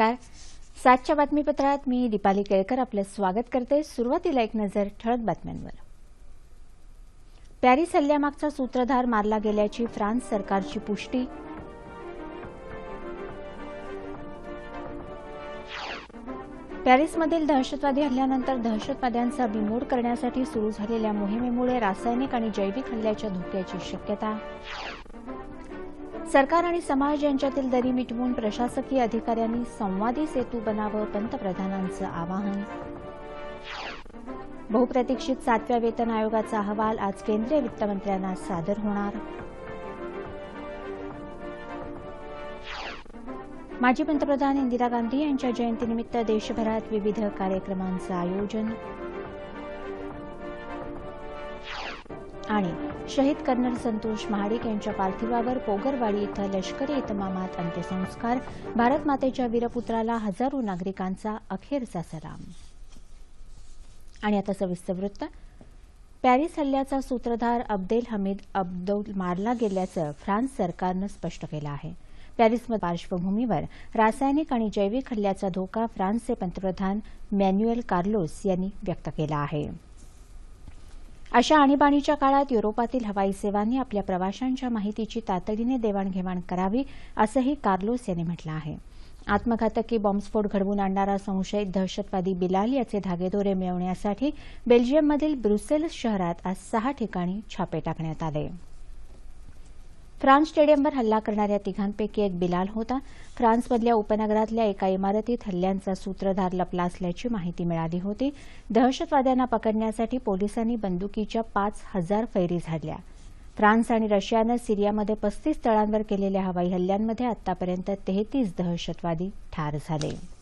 नमस्कार. सातच्या बातमीपत्रात मी दीपाली केळकर आपलं स्वागत करते. सुरुवातीला एक नजर ठळक बातम्यांवर. पॅरिस हल्ल्यामागचा सूत्रधार मारला गेल्याची फ्रान्स सरकारची पुष्टी. पॅरिसमधील दहशतवादी हल्ल्यानंतर दहशतवाद्यांचा बिमोड करण्यासाठी सुरू झालेल्या मोहिमेमुळे रासायनिक आणि जैविक हल्ल्याच्या धोक्याची शक्यता. सरकार आणि समाज यांच्यातील दरी मिटवून प्रशासकीय अधिकाऱ्यांनी संवादी सेतू बनावं पंतप्रधानांचं आवाहन. बहुप्रतीक्षित सातव्या वेतन आयोगाचा अहवाल आज केंद्रीय वित्तमंत्र्यांना सादर होणार. माजी पंतप्रधान इंदिरा गांधी यांच्या जयंतीनिमित्त देशभरात विविध कार्यक्रमांचं आयोजन. आणि शहीद कर्नल संतोष महाडिक यांच्या पार्थिवावर पोगरवाडी इथं लष्करी इतमामात अंत्यसंस्कार. भारत मातेच्या वीरपुत्राला हजारो नागरिकांचा अखेरचा सलाम. आणि आता सविस्तर वृत्त. पॅरिस हल्ल्याचा सूत्रधार अब्देल हमीद अब्दौल मारला गेल्याचं फ्रान्स सरकारनं स्पष्ट केलं आहे. पॅरिसमध्ये पार्श्वभूमीवर रासायनिक आणि जैविक हल्ल्याचा धोका फ्रान्सचे पंतप्रधान मॅन्युएल कार्लोस यांनी व्यक्त केला आहे. अशा आणीबाणीच्या काळात युरोपातील हवाई सेवांनी आपल्या प्रवाशांच्या माहितीची तातडीने देवाणघेवाण करावी असंही कार्लोस यांनी म्हटलं आहे. आत्मघातकी बॉम्बस्फोट घडवून आणणारा संशयित दहशतवादी बिलाल याचे धागेदोरे मिळवण्यासाठी बेल्जियममधील ब्रुसेल्स शहरात आज सहा ठिकाणी छापे टाकण्यात आले. फ्रान्स स्टेडियमवर हल्ला करणाऱ्या तिघांपैकी एक बिलाल होता. फ्रान्समधल्या उपनगरातल्या एका इमारतीत हल्ल्यांचा सूत्रधार लपला असल्याची माहिती मिळाली होती. दहशतवाद्यांना पकडण्यासाठी पोलिसांनी बंदुकीच्या पाच हजार फैरी झाडल्या. फ्रान्स आणि रशियानं सिरियामध्ये पस्तीस स्थळांवर केलेल्या हवाई हल्ल्यांमध्ये आतापर्यंत तेहतीस दहशतवादी ठार झाले.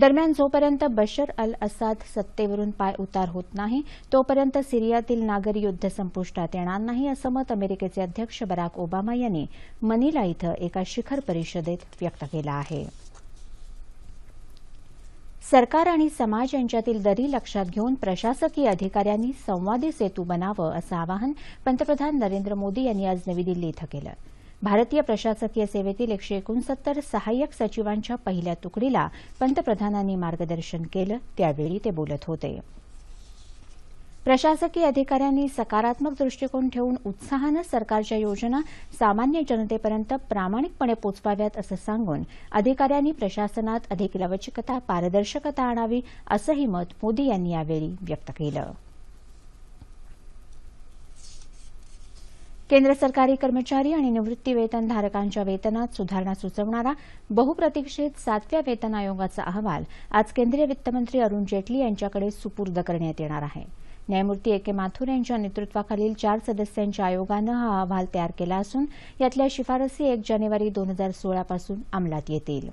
दरम्यान जोपर्यंत बशर अल असाद सत्तेवरून पाय उतार होत नाही तोपर्यंत सिरियातील नागरी युद्ध संपुष्टात येणार नाही असं मत अमेरिकेचे अध्यक्ष बराक ओबामा यांनी मनिला इथं एका शिखर परिषदेत व्यक्त केलं आहे. सरकार आणि समाज यांच्यातील दरी लक्षात घेऊन प्रशासकीय अधिकाऱ्यांनी संवादी सेतू बनावं असं आवाहन पंतप्रधान नरेंद्र मोदी यांनी आज नवी दिल्ली इथं केलं. भारतीय प्रशासकीय सेवेतील एकशे एकोणसत्तर सहाय्यक सचिवांच्या पहिल्या तुकडीला पंतप्रधानांनी मार्गदर्शन केलं त्यावेळी ते बोलत होते. प्रशासकीय अधिकाऱ्यांनी सकारात्मक दृष्टिकोन ठेवून उत्साहानं सरकारच्या योजना सामान्य जनतेपर्यंत प्रामाणिकपणे पोचवाव्यात असं सांगून अधिकाऱ्यांनी प्रशासनात अधिक लवचिकता पारदर्शकता आणावी असंही मत मोदी यांनी यावेळी व्यक्त केलं. केंद्र सरकारी कर्मचारी आणि निवृत्तीवेतनधारकांच्या वेतनात सुधारणा सुचवणारा बहुप्रतीक्षित सातव्या वेतन आयोगाचा अहवाल आज केंद्रीय वित्तमंत्री अरुण जेटली यांच्याकडे सुपूर्द करण्यात येणार आहे. न्यायमूर्ती ए के माथुर यांच्या नेतृत्वाखालील चार सदस्यांच्या आयोगानं हा अहवाल तयार केला असून यातल्या शिफारसी एक जानेवारी दोन हजार सोळापासून अंमलात येतील.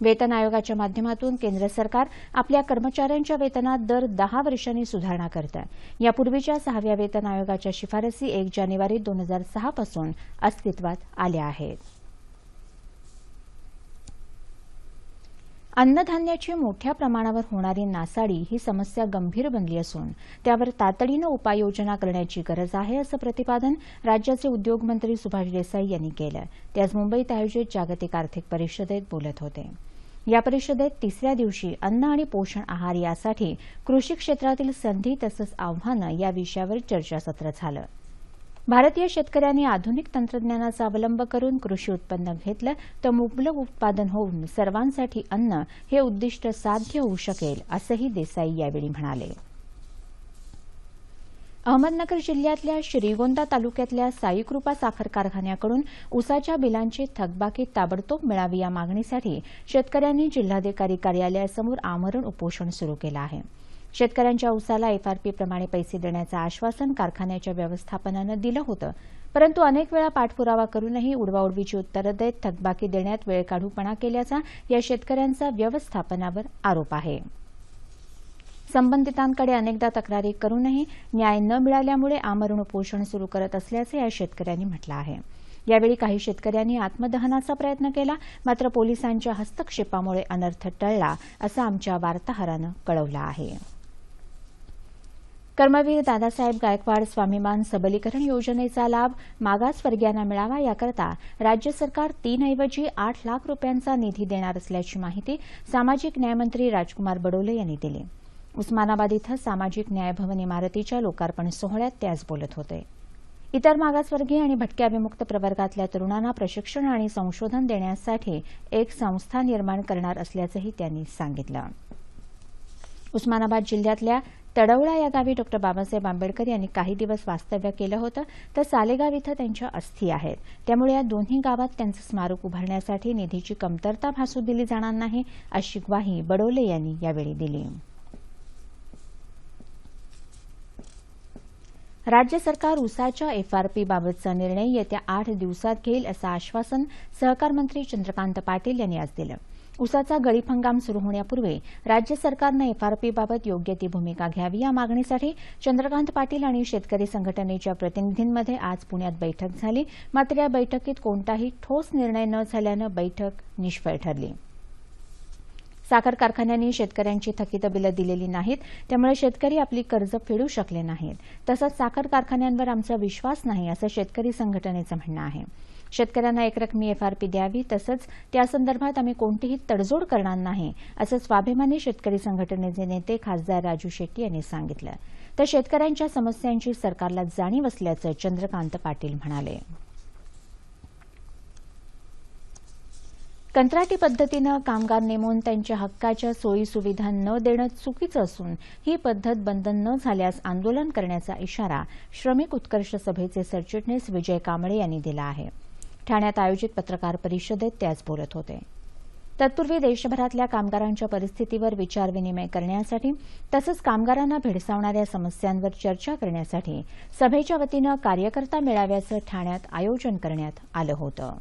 वेतन आयोगाच्या माध्यमातून केंद्र सरकार आपल्या कर्मचाऱ्यांच्या वेतनात दर दहा वर्षांनी सुधारणा करतं यापूर्वीच्या सहाव्या वेतन आयोगाच्या शिफारसी एक जानेवारी दोन हजार सहापासून अस्तित्वात आल्या आहेत. अन्नधान्याची मोठ्या प्रमाणावर होणारी नासाडी ही समस्या गंभीर बनली असून त्यावर तातडीनं उपाययोजना करण्याची गरज आहे असं प्रतिपादन राज्याचे उद्योगमंत्री सुभाष देसाई यांनी केलं ते आज मुंबईत आयोजित जागतिक आर्थिक परिषदेत बोलत होते. या परिषदेत तिसऱ्या दिवशी अन्न आणि पोषण आहार यासाठी कृषी क्षेत्रातील संधी तसंच आव्हानं या विषयावर चर्चासत्र झालं. भारतीय शेतकऱ्यांनी आधुनिक तंत्रज्ञानाचा अवलंब करून कृषी उत्पन्न घेतलं तर मुबलक उत्पादन होऊन सर्वांसाठी अन्न हे उद्दिष्ट साध्य होऊ शकेल असंही देसाई यावेळी म्हणाले. अहमदनगर जिल्ह्यातल्या श्रीगोंदा तालुक्यातल्या साईकृपा साखर कारखान्याकडून उसाच्या बिलांची थकबाकी ताबडतोब मिळावी या मागणीसाठी शेतकऱ्यांनी जिल्हाधिकारी कार्यालयासमोर आमरण उपोषण सुरू केलं आहे. शेतकऱ्यांच्या उसाला एफआरपीप्रमाणे पैसे देण्याचं आश्वासन कारखान्याच्या व्यवस्थापनानं दिलं होतं. परंतु अनेक वेळा पाठपुरावा करूनही उडवाउडवीची उत्तरं देत थकबाकी देण्यात वेळकाढूपणा केल्याचा या शेतकऱ्यांचा व्यवस्थापनावर आरोप आहे. संबंधितांकडे अनेकदा तक्रारी करूनही न्याय न मिळाल्यामुळे आमरण उपोषण सुरू करत असल्याचं या शेतकऱ्यांनी म्हटलं आहे. यावेळी काही शेतकऱ्यांनी आत्मदहनाचा प्रयत्न केला मात्र पोलिसांच्या हस्तक्षेपामुळे अनर्थ टळला असं आमच्या वार्ताहरानं कळवलं आहे. कर्मवीर दादासाहेब गायकवाड स्वाभिमान सबलीकरण योजनेचा लाभ मागासवर्गीयांना मिळावा याकरता राज्य सरकार तीनऐवजी आठ लाख रुपयांचा निधी देणार असल्याची माहिती सामाजिक न्यायमंत्री राजकुमार बडोले यांनी दिली. उस्मानाबाद इथं सामाजिक न्याय भवन इमारतीच्या लोकार्पण सोहळ्यात ते आज बोलत होते. इतर मागासवर्गीय आणि भटक्या विमुक्त प्रवर्गातल्या तरुणांना प्रशिक्षण आणि संशोधन देण्यासाठी एक संस्था निर्माण करणार असल्याचंही त्यांनी सांगितलं. उस्मानाबाद जिल्ह्यातल्या तडवळा या गावी डॉक्टर बाबासाहेब आंबेडकर यांनी काही दिवस वास्तव्य केलं होतं तर सालेगाव इथं त्यांच्या अस्थी आहेत. त्यामुळे या दोन्ही गावात त्यांचं स्मारक उभारण्यासाठी निधीची कमतरता भासू दिली जाणार नाही अशी ग्वाही बडोले यांनी यावेळी दिली. राज्य सरकार उसाच्या एफआरपीबाबतचा निर्णय येत्या आठ दिवसात घेईल असं आश्वासन सहकार मंत्री चंद्रकांत पाटील यांनी आज दिलं. उसाचा गळीत हंगाम सुरू होण्यापूर्वी राज्य सरकारनं एफआरपीबाबत योग्य ती भूमिका घ्यावी या मागणीसाठी चंद्रकांत पाटील आणि शेतकरी संघटनेच्या प्रतिनिधींमध्ये आज पुण्यात बैठक झाली. मात्र या बैठकीत कोणताही ठोस निर्णय न झाल्यानं बैठक निष्फळ ठरली. साखर कारखान्यांनी शेतकऱ्यांची थकीत बिलं दिलेली नाहीत. त्यामुळे शेतकरी आपली कर्ज फेडू शकले नाहीत. तसंच साखर कारखान्यांवर आमचा विश्वास नाही असं शेतकरी संघटनेचं म्हणणं आहे. शेतकऱ्यांना एकरकमी एफआरपी द्यावी तसंच त्यासंदर्भात आम्ही कोणतीही तडजोड करणार नाही असं स्वाभिमानी शेतकरी संघटनेचे नेते खासदार राजू शेट्टी यांनी सांगितलं. तर शेतकऱ्यांच्या समस्यांची सरकारला जाणीव असल्याचं चंद्रकांत पाटील म्हणाले. कंत्राटी पद्धतीनं कामगार नेमून त्यांच्या हक्काच्या सोयी सुविधा न देणं चुकीचं असून ही पद्धत बंद न झाल्यास आंदोलन करण्याचा इशारा श्रमिक उत्कर्ष सभेचे सरचिटणीस विजय कांबळे यांनी दिला आहे. ठाण्यात आयोजित पत्रकार परिषदेत ते आज बोलत होते. तत्पूर्वी देशभरातल्या कामगारांच्या परिस्थितीवर विचारविनिमय करण्यासाठी तसंच कामगारांना भेडसावणाऱ्या समस्यांवर चर्चा करण्यासाठी सभेच्या वतीनं कार्यकर्ता मेळाव्याचं ठाण्यात आयोजन करण्यात आलं होतं.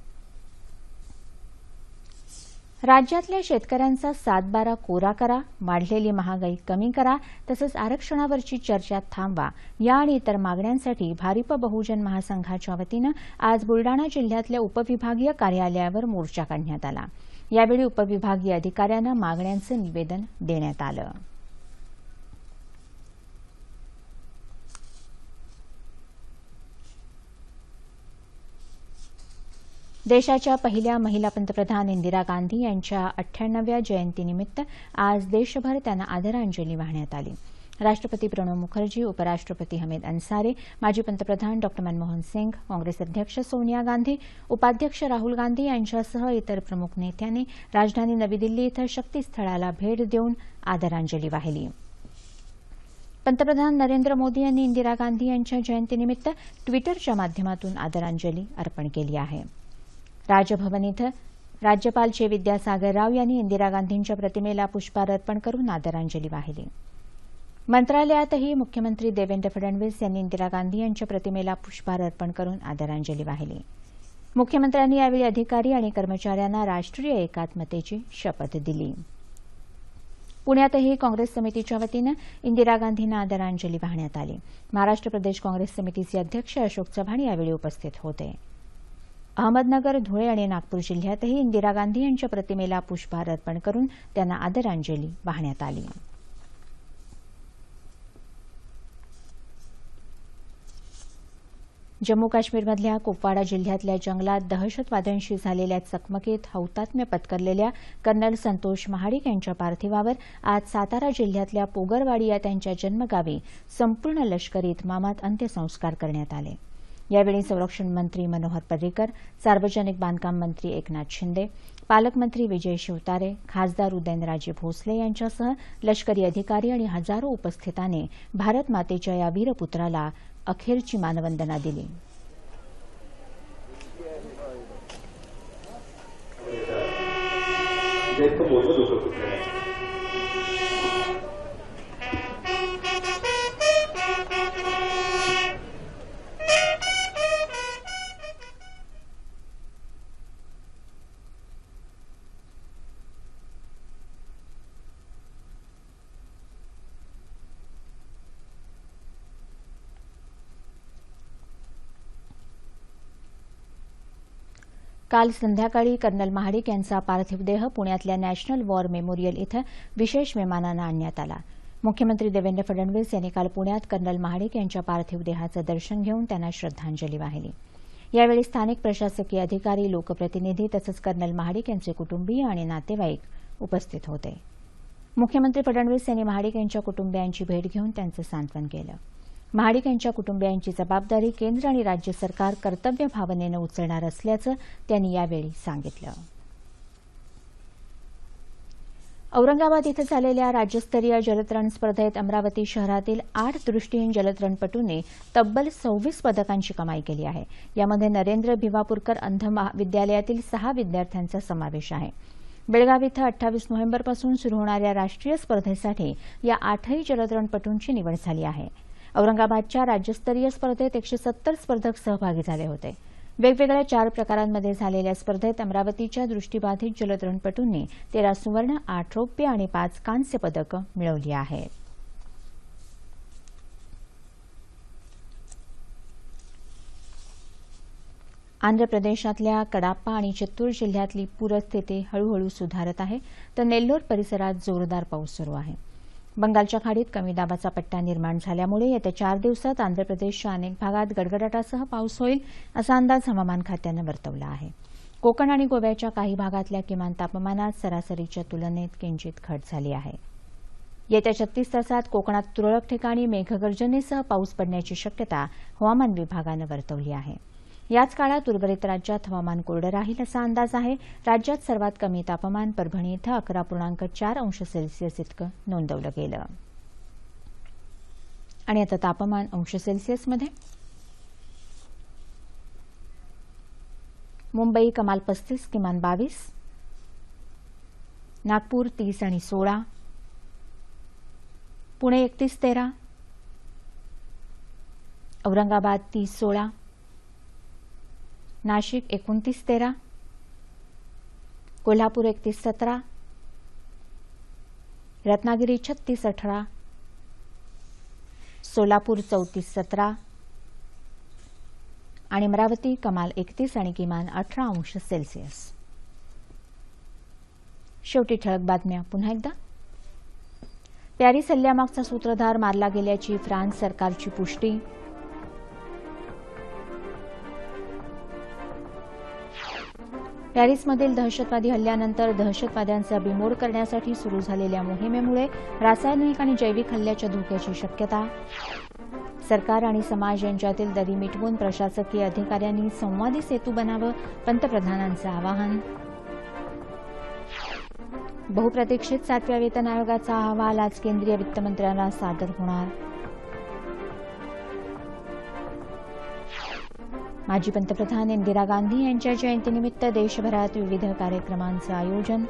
राज्यातल्या शेतकऱ्यांचा सातबारा कोरा करा वाढलेली महागाई कमी करा तसंच आरक्षणावरची चर्चा थांबवा या आणि इतर मागण्यांसाठी भारिप बहुजन महासंघाच्या वतीनं आज बुलडाणा जिल्ह्यातल्या उपविभागीय कार्यालयावर मोर्चा काढण्यात आला. यावेळी उपविभागीय अधिकाऱ्यांना मागण्यांचं निवेदन देण्यात आलं. देशाच्या पहिल्या महिला पंतप्रधान इंदिरा गांधी यांच्या अठ्ठ्याण्णव्या जयंतीनिमित्त आज देशभर त्यांना आदरांजली वाहण्यात आली. राष्ट्रपती प्रणव मुखर्जी उपराष्ट्रपती हमीद अन्सारी माजी पंतप्रधान डॉ मनमोहन सिंग काँग्रेस अध्यक्ष सोनिया गांधी उपाध्यक्ष राहुल गांधी यांच्यासह इतर प्रमुख नेत्यांनी राजधानी नवी दिल्ली इथं शक्तीस्थळाला भेट देऊन आदरांजली वाहिली. पंतप्रधान नरेंद्र मोदी यांनी इंदिरा गांधी यांच्या जयंतीनिमित्त ट्विटरच्या माध्यमातून आदरांजली अर्पण केली आहे. राजभवन इथं राज्यपाल चे विद्यासागर राव यांनी इंदिरा गांधींच्या प्रतिमेला पुष्पार अर्पण करून आदरांजली वाहिली. मंत्रालयातही मुख्यमंत्री देवेंद्र फडणवीस यांनी इंदिरा गांधी यांच्या प्रतिमेला पुष्पार अर्पण करून आदरांजली वाहिली. मुख्यमंत्र्यांनी यावेळी अधिकारी आणि कर्मचाऱ्यांना राष्ट्रीय एकात्मतेची शपथ दिली. पुण्यातही काँग्रेस समितीच्या वतीनं इंदिरा गांधींना आदरांजली वाहण्यात आली. महाराष्ट्र प्रदेश काँग्रेस समितीचे अध्यक्ष अशोक चव्हाण यावेळी उपस्थित होते. अहमदनगर धुळे आणि नागपूर जिल्ह्यातही इंदिरा गांधी यांच्या प्रतिमेला पुष्पहार अर्पण करून त्यांना आदरांजली वाहण्यात आली. जम्मू काश्मीरमधल्या कुपवाडा जिल्ह्यातल्या जंगलात दहशतवाद्यांशी झालेल्या चकमकीत हौतात्म्य पत्करलेल्या कर्नल संतोष महाडिक यांच्या पार्थिवावर आज सातारा जिल्ह्यातल्या पोगरवाडी या त्यांच्या जन्मगावी संपूर्ण लष्करी इतमामात अंत्यसंस्कार करण्यात आले. यावेळी संरक्षण मंत्री मनोहर पर्रिकर सार्वजनिक बांधकाम मंत्री एकनाथ शिंदे पालकमंत्री विजय शिवतारे खासदार उदयनराजे भोसले यांच्यासह लष्करी अधिकारी आणि हजारो उपस्थितांनी भारत मातेच्या या वीरपुत्राला अखेरची मानवंदना दिली. काल संध्याकाळी कर्नल महाडिक यांचा पार्थिव देह पुण्यातल्या नॅशनल वॉर मेमोरियल इथं विशेष विमानानं आणण्यात आला. मुख्यमंत्री देवेंद्र फडणवीस यांनी काल पुण्यात कर्नल महाडिक यांच्या पार्थिव देहाचं दर्शन घेऊन त्यांना श्रद्धांजली वाहिली. यावेळी स्थानिक प्रशासकीय अधिकारी लोकप्रतिनिधी तसंच कर्नल महाडिक यांचे कुटुंबीय आणि नातेवाईक उपस्थित होते. मुख्यमंत्री फडणवीस यांनी महाडिक यांच्या कुटुंबियांची भेट घेऊन त्यांचं सांत्वन केलं. महाडिक यांच्या कुटुंबियांची जबाबदारी केंद्र आणि राज्य सरकार कर्तव्य भावनेनं उचलणार असल्याचं त्यांनी यावेळी सांगितलं. औरंगाबाद इथं झालेल्या राज्यस्तरीय जलतरण स्पर्धेत अमरावती शहरातील आठ दृष्टीहीन जलतरणपटूंनी तब्बल सव्वीस पदकांची कमाई केली आहे. यामध्ये नरेंद्र भिवापूरकर अंध महाविद्यालयातील सहा विद्यार्थ्यांचा समावेश आहे. बेळगाव इथं अठ्ठावीस नोव्हेंबरपासून सुरू होणाऱ्या राष्ट्रीय स्पर्धेसाठी या आठही जलतरणपटूंची निवड झाली आहे. औरंगाबादच्या राज्यस्तरीय स्पर्धेत एकशे सत्तर स्पर्धक सहभागी झाले होते. वेगवेगळ्या चार प्रकारांमध्ये झालेल्या स्पर्धेत अमरावतीच्या दृष्टीबाधित जलतरणपटूंनी तेरा सुवर्ण आठ रौप्य आणि पाच कांस्य पदकं मिळवली आहेत. आंध्र प्रदेशातल्या कडाप्पा आणि चित्तूर जिल्ह्यातली पूरस्थिती हळूहळू सुधारत आहे. तर नेल्लोर परिसरात जोरदार पाऊस सुरू आहे. बंगालच्या खाडीत कमी दाबाचा पट्टा निर्माण झाल्यामुळे येत्या चार दिवसात आंध्र प्रदेशच्या अनेक भागात गडगडाटासह पाऊस होईल असा अंदाज हवामान खात्यानं वर्तवला आहे. कोकण आणि गोव्याच्या काही भागातल्या किमान तापमानात सरासरीच्या तुलनेत किंचित घट झाली आहे. येत्या छत्तीस तासात कोकणात तुरळक ठिकाणी मेघगर्जनेसह पाऊस पडण्याची शक्यता हवामान विभागानं वर्तवली आहे. याच काळात उर्वरित राज्यात हवामान कोरडं राहील असा अंदाज आहे. राज्यात सर्वात कमी तापमान परभणी इथं अकरा पूर्णांक चार अंश सेल्सिअस इतकं नोंदवलं गेलं. आणि आता तापमान अंश सेल्सिअसमध्ये. मुंबई कमाल पस्तीस किमान बावीस. नागपूर तीस आणि सोळा. पुणे एकतीस तेरा. औरंगाबाद तीस सोळा. नाशिक एकोणतीस तेरा कोल्हापूर एकतीस सतरा रत्नागिरी छत्तीस अठरा सोलापूर चौतीस सतरा आणि अमरावती कमाल एकतीस आणि किमान अठरा अंश सेल्सिअस. शेवटी ठळक बातम्या. पुन्हा एकदा. पॅरिस हल्ल्यामागचा सूत्रधार मारला गेल्याची फ्रान्स सरकारची पुष्टी पॅरिसमधील दहशतवादी हल्ल्यानंतर दहशतवाद्यांचा बिमोड करण्यासाठी सुरू झालेल्या मोहिमेमुळे रासायनिक आणि जैविक हल्ल्याच्या धोक्याची शक्यता. सरकार आणि समाज यांच्यातील दरी मिटवून प्रशासकीय अधिकाऱ्यांनी संवादी सेतू बनावं पंतप्रधानांचं आवाहन. बहुप्रतीक्षित सातव्या वेतन आयोगाचा अहवाल आज केंद्रीय वित्तमंत्र्यांना सादर होणार. माजी पंतप्रधान इंदिरा गांधी यांच्या जयंतीनिमित्त देशभरात विविध कार्यक्रमांचं आयोजन.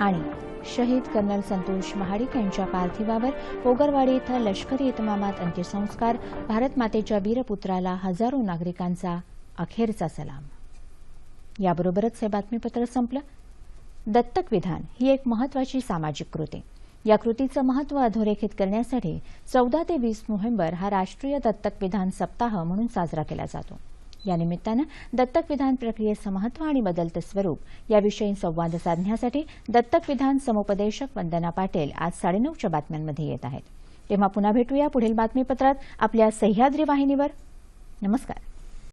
आणि शहीद कर्नल संतोष महाडिक यांच्या पार्थिवावर ओगरवाडी इथं लष्करी इतमामात अंत्यसंस्कार भारत मातेच्या वीरपुत्राला हजारो नागरिकांचा अखेरचा सलाम. याबरोबरच हे बातमीपत्र संपलं. दत्तक विधान ही एक महत्वाची सामाजिक कृती. या कृतीचं महत्त्व अधोरेखित करण्यासाठी चौदा ते वीस नोव्हेंबर हा राष्ट्रीय दत्तक विधान सप्ताह म्हणून साजरा केला जातो. या निमित्तानं दत्तक विधान प्रक्रियेचं महत्त्व आणि बदलतं स्वरूप याविषयी संवाद साधण्यासाठी दत्तक विधान समुपदेशक वंदना पाटील आज साडेनऊच्या बातम्यांमध्ये येत आहेत. तेव्हा पुन्हा भेटूया पुढील बातमीपत्रात आपल्या सह्याद्री वाहिनीवर. नमस्कार.